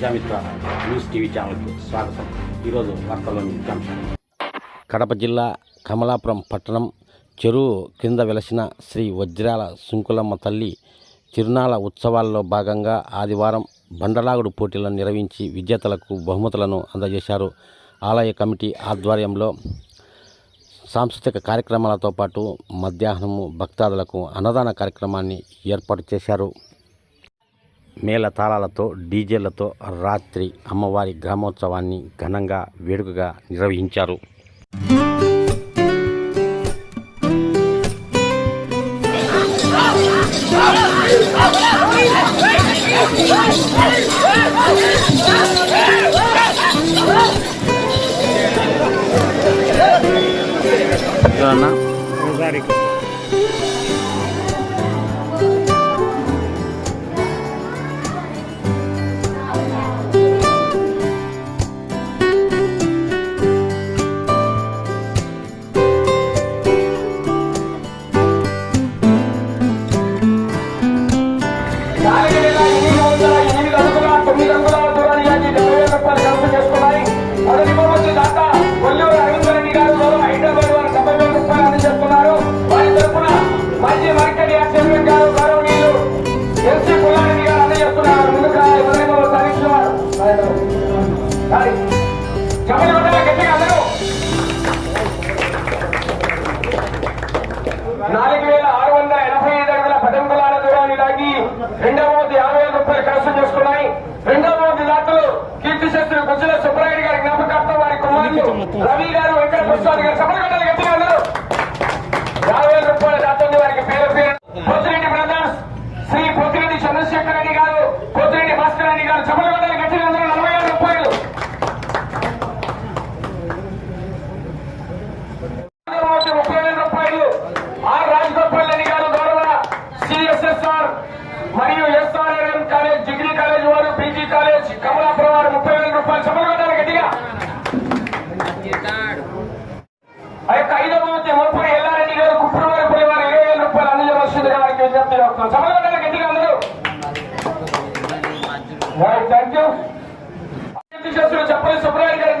Prajamitra news TV ఛానల్కి స్వాగతం. ఈరోజు వార్తల్లోని ముఖ్యాంశాలు కడప జిల్లా కమలాపురం పట్టణం చెరువు కింద వెలసిన శ్రీ వజ్రాల సుంకులమ్మ తల్లి తిరునాళ ఉత్సవాల్లో భాగంగా ఆదివారం బండలాగుడు పోటీలను నిర్వహించి విజేతలకు బహుమతులను అందజేశారు. ఆలయ కమిటీ ఆధ్వర్యంలో సాంస్కృతిక కార్యక్రమాలతో పాటు మధ్యాహ్నము భక్తాదులకు అన్నదాన కార్యక్రమాన్ని ఏర్పాటు చేశారు. మేళ తాళాలతో డీజేలతో రాత్రి అమ్మవారి గ్రామోత్సవాన్ని ఘనంగా వేడుకగా నిర్వహించారు. నాలుగు వేల ఆరు వందల ఎనభై ఐదు అడుగుల పదంగులాల దూరాన్ని లాగి రెండవది యాభై వేల రూపాయలు కైవసం చేసుకున్నాయి. రెండవది మోది దాతలు కీర్తిశస్త్రి గుజ్జల సుబ్బరాయుడు గారి జ్ఞాపకార్థం వారి కుమారులు రవి గారు వెంకట ప్రసాద్ గారు సభలు గట్టిగా అందరూ యాభై వేల రూపాయల దాతలు వారికి పేరు పేరు పోతిరెడ్డి బ్రదర్స్ శ్రీ పోతిరెడ్డి చంద్రశేఖర్ రెడ్డి గారు పోతిరెడ్డి భాస్కర్ రెడ్డి గారు సభలు గట్టిగా అందరూ నలభై వేల రూపాయలు మూర్తి ముప్పై వేల రూపాయలు ఆర్ రాజగోపాల్ రెడ్డి గారు గౌరవ సిఎస్ఎస్ఆర్ మరియు ఎస్ఆర్ఎం కాలేజ్ డిగ్రీ కాలేజ్ వారు పీజీ కాలేజ్ కమలాపురం వారు ముప్పై వేల రూపాయలు సమర్పించాలి గట్టిగా ఆ యొక్క ఐదవ మూర్తి ముప్పై ఎల్లారెడ్డి గారు కుప్పరవారిపల్లి వారు ఇరవై వేల రూపాయలు అందజేయవలసిందిగా వారికి విజ్ఞప్తి చేస్తున్నాం సమర్పించాలి గట్టిగా అందరూ? థ్యాంక్ యూ చేస్తున్న చెప్పని గారి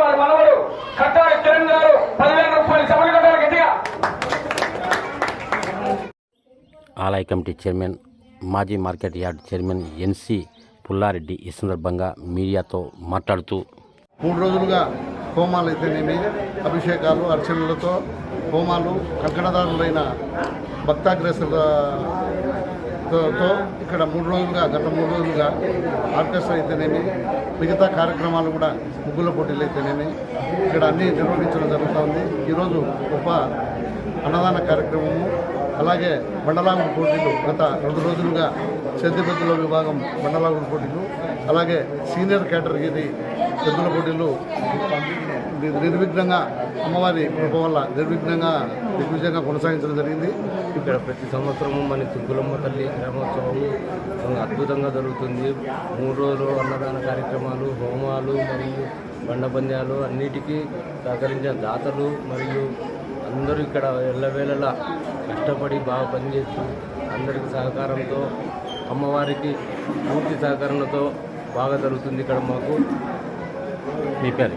వారి మనవడు కట్టారి కిరణ్ గారు పదివేల రూపాయలు కట్టాలి గట్టిగా. ఆలయ కమిటీ చైర్మన్ మాజీ market yard chairman NC Pullareddy ఈ సందర్భంగా మీడియాతో మాట్లాడుతూ మూడు రోజులుగా హోమాలు అయితేనేమి? అభిషేకాలు అర్చనలతో హోమాలు కంకణదారులైన భక్తాగ్రస్తులతో ఇక్కడ మూడు రోజులుగా గత మూడు రోజులుగా ఆర్కెస్ట్రా అయితేనేమి మిగతా కార్యక్రమాలు కూడా ముగ్గుల పోటీలు అయితేనేమి ఇక్కడ అన్నీ నిర్వహించడం జరుగుతుంది. ఈరోజు ఉప అన్నదాన కార్యక్రమము అలాగే బండలాగుడు పోటీలు గత రెండు రోజులుగా సెద్దిపెద్దుల విభాగం బండలాగుడు పోటీలు అలాగే సీనియర్ కేటగిరీ పెద్దల పోటీలు నిర్విఘ్నంగా అమ్మవారి కృప వల్ల నిర్విఘ్నంగా దిగ్విజయంగా కొనసాగించడం జరిగింది. ఇక్కడ ప్రతి సంవత్సరము మన తుగ్గులమ్మ తల్లి గ్రామోత్సవము అద్భుతంగా జరుగుతుంది. మూడు రోజులు అన్నదాన కార్యక్రమాలు హోమాలు మరియు బండపంద్యాలు అన్నిటికీ సహకరించిన దాతలు మరియు అందరూ ఇక్కడ ఎల్లవేళలా కష్టపడి బాగా పనిచేస్తూ అందరికి సహకారంతో అమ్మవారికి పూర్తి సహకరణతో బాగా జరుగుతుంది ఇక్కడ మాకు. మీ పేరు?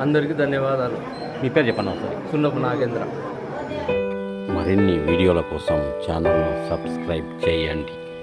అందరికీ ధన్యవాదాలు. మీ పేరు చెప్పండి ఒకసారి. సున్నపు నాగేంద్ర. మరిన్ని వీడియోల కోసం ఛానల్ను సబ్స్క్రైబ్ చేయండి.